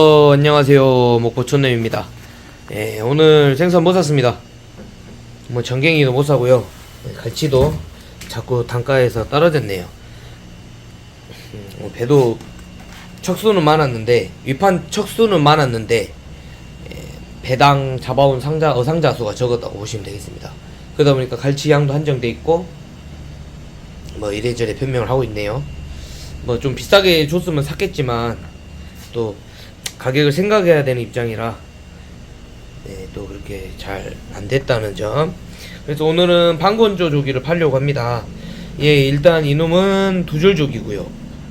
어, 안녕하세요. 목포촌nem입니다. 예, 오늘 생선 못 샀습니다. 뭐 전갱이도 못 사고요. 예, 갈치도 자꾸 단가에서 떨어졌네요. 음, 뭐 배도 척수는 많았는데 위판 척수는 많았는데 예, 배당 잡아온 상자 어상자 수가 적었다고 보시면 되겠습니다. 그러다 보니까 갈치 양도 한정돼 있고 뭐 이래저래 변명을 하고 있네요. 뭐 좀 비싸게 줬으면 샀겠지만 또 가격을 생각해야 되는 입장이라 네, 또 그렇게 잘 안 됐다는 점. 그래서 오늘은 방건조 조기를 팔려고 합니다. 예, 일단 이놈은 두 줄 조기고요.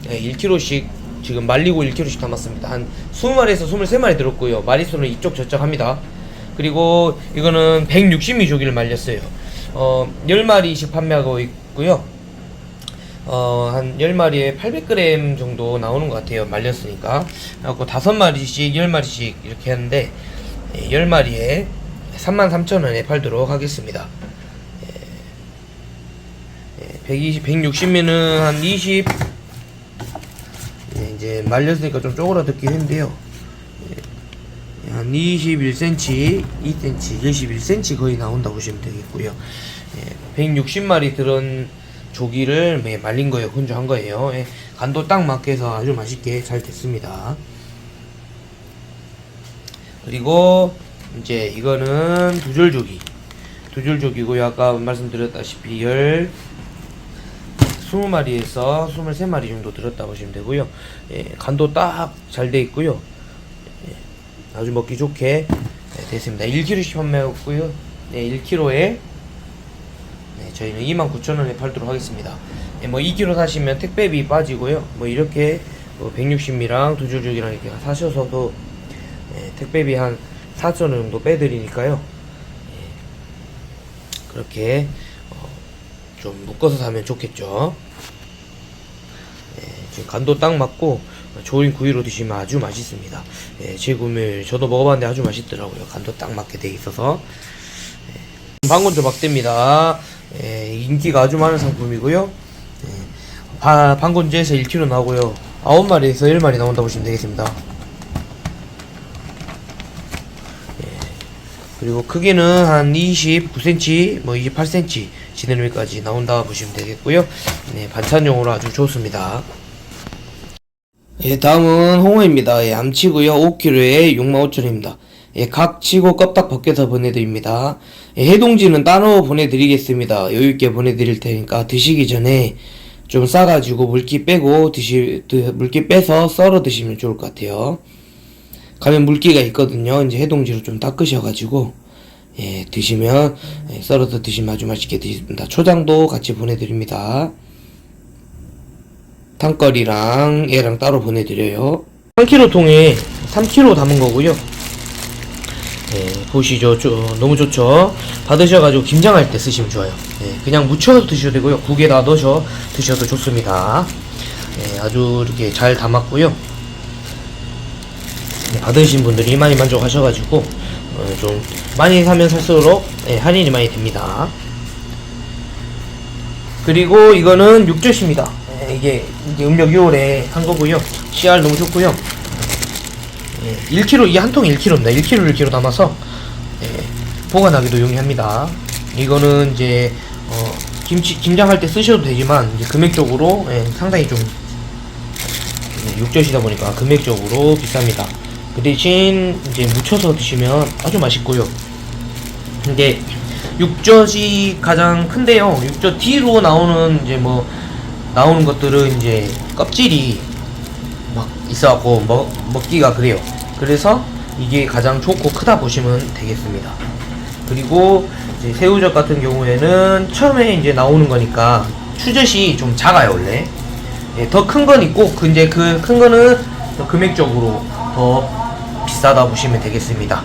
예, 1kg씩 지금 말리고 1kg씩 담았습니다. 한 20마리에서 23마리 들었고요. 마리수는 이쪽 저쪽 합니다. 그리고 이거는 160미 조기를 말렸어요. 어, 10마리씩 판매하고 있고요. 어, 한 10마리에 800g 정도 나오는 것 같아요. 말렸으니까. 그래갖고 5마리씩, 10마리씩 이렇게 하는데, 예, 10마리에 33,000원에 팔도록 하겠습니다. 예, 120, 160미는 한 20, 예, 이제 말렸으니까 좀 쪼그라들긴 했는데요. 예, 한 21cm, 2cm, 21cm 거의 나온다고 보시면 되겠고요. 예, 160마리 들은 조기를 예, 말린 거예요. 혼조한 거예요. 예, 간도 딱 맞게 해서 아주 맛있게 잘 됐습니다. 그리고 이제 이거는 두줄 조기. 두줄 조기고요. 아까 말씀드렸다시피 열 20마리에서 23마리 정도 들었다 보시면 되고요. 예, 간도 딱 잘 돼 있고요. 예, 아주 먹기 좋게 네, 됐습니다. 1kg씩 판매했고요. 네, 1kg에 네, 저희는 29,000원에 팔도록 하겠습니다. 예, 뭐 2kg 사시면 택배비 빠지고요. 뭐 이렇게 뭐 160미랑 두 줄줄이랑 이렇게 사셔서도 예, 택배비 한 4,000원 정도 빼드리니까요. 예, 그렇게 어, 좀 묶어서 사면 좋겠죠. 예, 지금 간도 딱 맞고 조린 구이로 드시면 아주 맛있습니다. 예, 재구매 저도 먹어봤는데 아주 맛있더라고요. 간도 딱 맞게 돼 있어서. 방건조 막대입니다. 예, 인기가 아주 많은 상품이고요. 예, 바, 방건조에서 1kg 나오고요. 9마리에서 1마리 나온다고 보시면 되겠습니다. 예, 그리고 크기는 한 29cm, 뭐 28cm 지느러미까지 나온다 보시면 되겠고요. 네, 반찬용으로 아주 좋습니다. 예, 다음은 홍어입니다. 예, 암치고요. 5kg에 65,000원입니다. 예, 각 치고 껍딱 벗겨서 보내드립니다. 예, 해동지는 따로 보내드리겠습니다. 여유있게 보내드릴 테니까 드시기 전에 좀 싸가지고 물기 빼고 드시, 드, 물기 빼서 썰어 드시면 좋을 것 같아요. 가면 물기가 있거든요. 이제 해동지로 좀 닦으셔가지고, 예, 드시면, 예, 썰어서 드시면 아주 맛있게 드십니다. 초장도 같이 보내드립니다. 탕거리랑 얘랑 따로 보내드려요. 3kg 통에 3kg 담은 거고요. 예, 보시죠. 저, 너무 좋죠. 받으셔가지고 김장할 때 쓰시면 좋아요. 예, 그냥 무쳐서 드셔도 되고요. 국에다 넣어서 드셔도 좋습니다. 예, 아주 이렇게 잘 담았고요. 예, 받으신 분들이 많이 만족하셔가지고 어, 좀 많이 사면 살수록 예, 할인이 많이 됩니다. 그리고 이거는 육젓입니다. 예, 이게, 이게 음력 6월에 한 거고요. 씨알 너무 좋고요. 예, 1kg, 이 한 통에 1kg입니다. 1kg, 1kg 담아서, 예, 보관하기도 용이합니다. 이거는 이제, 어, 김치, 김장할 때 쓰셔도 되지만, 이제 금액적으로, 예, 상당히 좀, 예, 육젓이다 보니까 금액적으로 비쌉니다. 그 대신, 이제 묻혀서 드시면 아주 맛있고요. 근데, 육젓이 가장 큰데요. 육젓 뒤로 나오는, 이제 뭐, 나오는 것들은 이제 껍질이 막 있어갖고 먹, 먹기가 그래요. 그래서 이게 가장 좋고 크다 보시면 되겠습니다. 그리고 새우젓 같은 경우에는 처음에 이제 나오는 거니까 추젓이 좀 작아요 원래. 예, 더큰 건 있고 그 이제 그큰 거는 더 금액적으로 더 비싸다 보시면 되겠습니다.